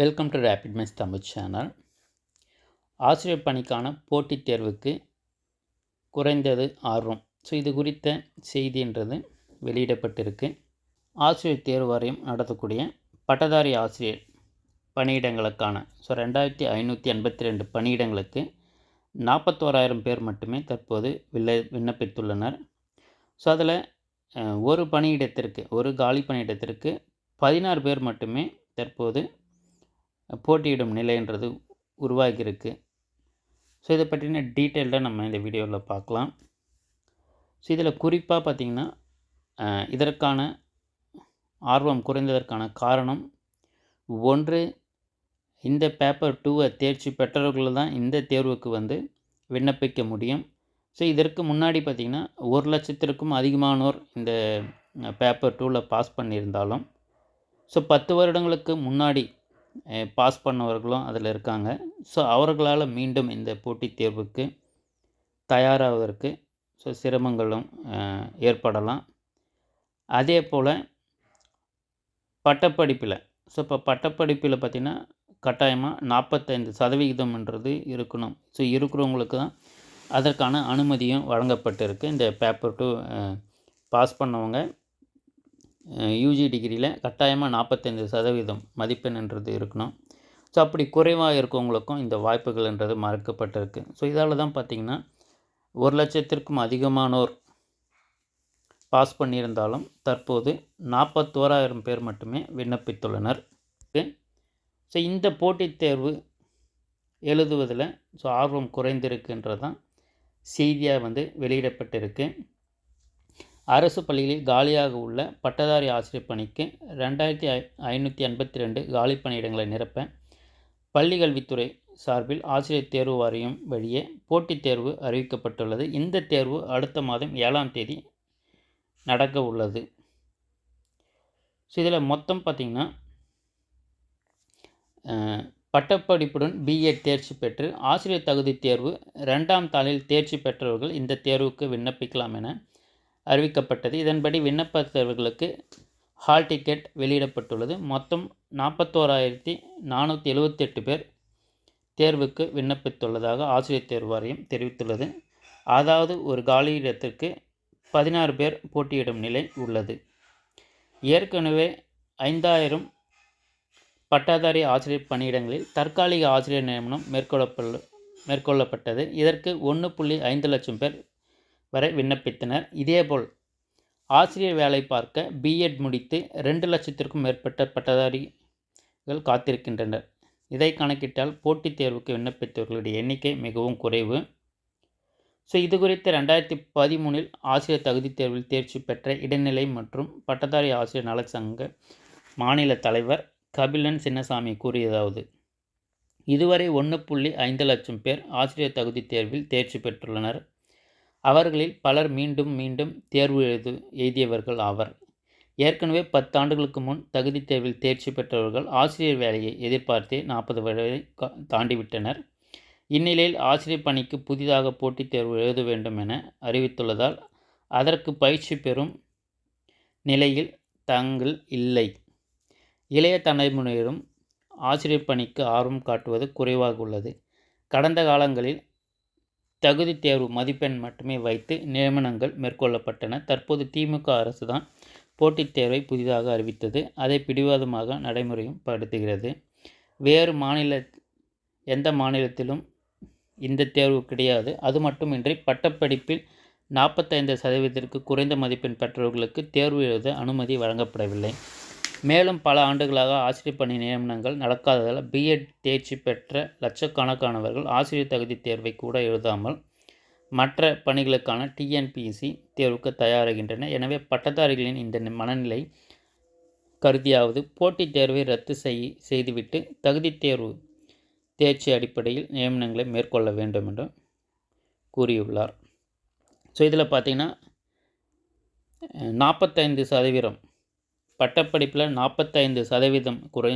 Welcome to rapid mice Tamil channel ஆசிரியர் பணிக்கான போட்டித் தேர்வுக்கு குறைந்தது ஆர்வம். ஸோ இது குறித்த செய்தின்றது வெளியிடப்பட்டிருக்கு. ஆசிரியர் தேர்வு வாரியம் நடத்தக்கூடிய பட்டதாரி ஆசிரியர் பணியிடங்களுக்கான ஸோ ரெண்டாயிரத்தி ஐநூற்றி எண்பத்தி ரெண்டு பணியிடங்களுக்கு நாற்பத்தோராயிரம் பேர் மட்டுமே தற்போது வில்ல விண்ணப்பித்துள்ளனர். ஸோ அதில் ஒரு பணியிடத்திற்கு ஒரு காலி பணியிடத்திற்கு பதினாறு பேர் மட்டுமே தற்போது போட்டியிடும் நிலைன்றது உருவாகியிருக்கு. ஸோ இதை பற்றின டீட்டெயில்டாக நம்ம இந்த வீடியோவில் பார்க்கலாம். ஸோ இதில் குறிப்பாக பார்த்திங்கன்னா இதற்கான ஆர்வம் குறைந்ததற்கான காரணம் ஒன்று இந்த பேப்பர் டூவை தேர்ச்சி பெற்றவர்கள் தான் இந்த தேர்வுக்கு வந்து விண்ணப்பிக்க முடியும். ஸோ இதற்கு முன்னாடி பார்த்திங்கன்னா ஒரு லட்சத்திற்கும் அதிகமானோர் இந்த பேப்பர் டூவில் பாஸ் பண்ணியிருந்தாலும் ஸோ பத்து வருடங்களுக்கு முன்னாடி பாஸ் பண்ணவர்களும் அதில் இருக்காங்க. ஸோ அவர்களால் மீண்டும் இந்த போட்டித் தேர்வுக்கு தயாராவதற்கு ஸோ சிரமங்களும் ஏற்படலாம். அதே போல் பட்டப்படிப்பில் ஸோ இப்போ பட்டப்படிப்பில் பார்த்திங்கன்னா கட்டாயமாக நாற்பத்தைந்து சதவிகிதம்ன்றது இருக்கணும். ஸோ இருக்கிறவங்களுக்கு தான் அதற்கான அனுமதியும் வழங்கப்பட்டிருக்கு. இந்த பேப்பர் டூ பாஸ் பண்ணவங்க யூஜி டிகிரியில் கட்டாயமாக நாற்பத்தைந்து சதவீதம் மதிப்பெண்ன்றது இருக்கணும். ஸோ அப்படி குறைவாக இருக்கவங்களுக்கும் இந்த வாய்ப்புகள்ன்றது மறுக்கப்பட்டிருக்கு. ஸோ இதால் தான் பார்த்திங்கன்னா ஒரு லட்சத்திற்கும் அதிகமானோர் பாஸ் பண்ணியிருந்தாலும் தற்போது நாற்பத்தோராயிரம் பேர் மட்டுமே விண்ணப்பித்துள்ளனர். ஸோ இந்த போட்டித் தேர்வு எழுதுவதில் ஸோ ஆர்வம் குறைந்திருக்குன்றது தான் செய்தியாக வந்து வெளியிடப்பட்டிருக்கு. அரசு பள்ளிகளில் காலியாக உள்ள பட்டதாரி ஆசிரியர் பணிக்கு ரெண்டாயிரத்தி ஐ ஐநூற்றி எண்பத்தி ரெண்டு காலி பணியிடங்களை நிரப்ப பள்ளிக்கல்வித்துறை சார்பில் ஆசிரியர் தேர்வு வாரியம் வழியே போட்டித் தேர்வு அறிவிக்கப்பட்டுள்ளது. இந்த தேர்வு அடுத்த மாதம் ஏழாம் தேதி நடக்க உள்ளது. ஸோ இதில் மொத்தம் பார்த்திங்கன்னா பட்டப்படிப்புடன் பிஎட் தேர்ச்சி பெற்று ஆசிரியர் தகுதி தேர்வு ரெண்டாம் தாளில் தேர்ச்சி பெற்றவர்கள் இந்த தேர்வுக்கு விண்ணப்பிக்கலாம் என அறிவிக்கப்பட்டது. இதன்படி விண்ணப்பத்தவர்களுக்கு ஹால் டிக்கெட் வெளியிடப்பட்டுள்ளது. மொத்தம் நாற்பத்தோராயிரத்தி நானூற்றி எழுபத்தெட்டு பேர் தேர்வுக்கு விண்ணப்பித்துள்ளதாக ஆசிரியர் தேர்வு வாரியம் தெரிவித்துள்ளது. அதாவது ஒரு காலியிடத்திற்கு பதினாறு பேர் போட்டியிடும் நிலை உள்ளது. ஏற்கனவே ஐந்தாயிரம் பட்டாதாரி ஆசிரியர் பணியிடங்களில் தற்காலிக ஆசிரியர் நியமனம் மேற்கொள்ளப்பட மேற்கொள்ளப்பட்டது. இதற்கு ஒன்று புள்ளி ஐந்து லட்சம் பேர் வரை விண்ணப்பித்தனர். இதேபோல் ஆசிரியர் வேலை பார்க்க பிஎட் முடித்து ரெண்டு லட்சத்திற்கும் மேற்பட்ட பட்டதாரிகள் காத்திருக்கின்றனர். இதை கணக்கிட்டால் போட்டித் தேர்வுக்கு விண்ணப்பித்தவர்களுடைய எண்ணிக்கை மிகவும் குறைவு. ஸோ இது குறித்து ரெண்டாயிரத்தி பதிமூணில் ஆசிரியர் தகுதித் தேர்வில் தேர்ச்சி பெற்ற இடைநிலை மற்றும் பட்டதாரி ஆசிரியர் நலச்சங்க மாநில தலைவர் கபிலன் சின்னசாமி கூறியதாவது இதுவரை ஒன்று புள்ளி ஐந்து லட்சம் பேர் ஆசிரியர் தகுதி தேர்வில் தேர்ச்சி பெற்றுள்ளனர். அவர்களில் பலர் மீண்டும் மீண்டும் தேர்வு எழுது எழுதியவர்கள் ஆவர். ஏற்கனவே பத்தாண்டுகளுக்கு முன் தகுதி தேர்வில் தேர்ச்சி பெற்றவர்கள் ஆசிரியர் வேலையை எதிர்பார்த்தே நாற்பது வயதை கா- தாண்டிவிட்டனர். இந்நிலையில் ஆசிரியர் பணிக்கு புதிதாக போட்டித் தேர்வு எழுத வேண்டும் என அறிவித்துள்ளதால் அதற்கு பயிற்சி பெறும் நிலையில் தங்கள் இல்லை. இளைய தலைமுறையினரும் ஆசிரியர் பணிக்கு ஆர்வம் காட்டுவது குறைவாக உள்ளது. கடந்த காலங்களில் தகுதி தேர்வு மதிப்பெண் மட்டுமே வைத்து நியமனங்கள் மேற்கொள்ளப்பட்டன. தற்போது திமுக அரசு தான் போட்டித் தேர்வை புதிதாக அறிவித்தது. அதை பிடிவாதமாக நடைமுறையும் படுத்துகிறது. வேறு மாநில எந்த மாநிலத்திலும் இந்த தேர்வு கிடையாது. அது மட்டுமின்றி பட்டப்படிப்பில் நாற்பத்தைந்து சதவீதத்திற்கு குறைந்த மதிப்பெண் பெற்றவர்களுக்கு தேர்வு எழுத அனுமதி வழங்கப்படவில்லை. மேலும் பல ஆண்டுகளாக ஆசிரியர் பணி நியமனங்கள் நடக்காததால் பிஎட் தேர்ச்சி பெற்ற லட்சக்கணக்கானவர்கள் ஆசிரியர் தகுதி தேர்வை கூட எழுதாமல் மற்ற பணிகளுக்கான டிஎன்பிஎஸ்சி தேர்வுக்கு தயாராகின்றன. எனவே பட்டதாரிகளின் இந்த மனநிலை கருதியாவது போட்டித் தேர்வை ரத்து செய் செய்துவிட்டு தகுதி தேர்வு தேர்ச்சி அடிப்படையில் நியமனங்களை மேற்கொள்ள வேண்டும் என்று கூறியுள்ளார். ஸோ இதில் பார்த்தீங்கன்னா நாற்பத்தைந்து சதவீதம் பட்டப்படிப்பில் நாற்பத்தைந்து சதவீதம் குறை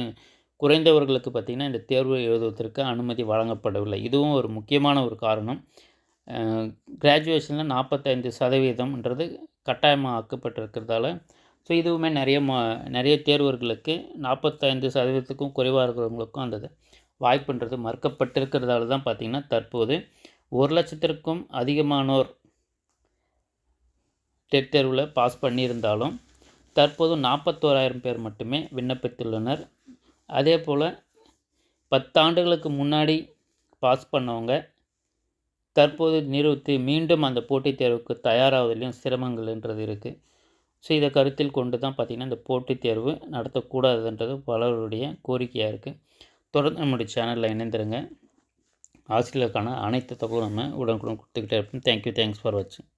குறைந்தவர்களுக்கு பார்த்திங்கன்னா இந்த தேர்வு எழுதுவதற்கு அனுமதி வழங்கப்படவில்லை. இதுவும் ஒரு முக்கியமான ஒரு காரணம். கிராஜுவேஷனில் நாற்பத்தைந்து சதவீதம்ன்றது கட்டாயமாக ஆக்கப்பட்டிருக்கிறதால ஸோ இதுவுமே நிறைய மா நிறைய தேர்வர்களுக்கு நாற்பத்தைந்து சதவீதத்துக்கும் குறைவாக இருக்கிறவங்களுக்கும் அந்த வாய்ப்புன்றது மறுக்கப்பட்டிருக்கிறதால தான் பார்த்திங்கன்னா தற்போது ஒரு லட்சத்திற்கும் அதிகமானோர் டெட் தேர்வில் பாஸ் பண்ணியிருந்தாலும் தற்போது நாற்பத்தோராயிரம் பேர் மட்டுமே விண்ணப்பித்துள்ளனர். அதே போல் பத்தாண்டுகளுக்கு முன்னாடி பாஸ் பண்ணவங்க தற்போது நிறுத்தி மீண்டும் அந்த போட்டித் தேர்வுக்கு தயாராவதிலையும் சிரமங்கள்ன்றது இருக்குது ஸோ இதை கருத்தில் கொண்டு தான் பார்த்திங்கன்னா இந்த போட்டித் தேர்வு நடத்தக்கூடாதுன்றது பலருடைய கோரிக்கையாக இருக்குது தொடர்ந்து நம்முடைய சேனலில் இணைந்துருங்க. ஆசிரியர்களுக்கான அனைத்து தகவலும் நம்ம உடனுக்குடன் கொடுத்துக்கிட்டே இருப்போம். தேங்க்யூ தேங்க்ஸ் ஃபார் வாட்சிங்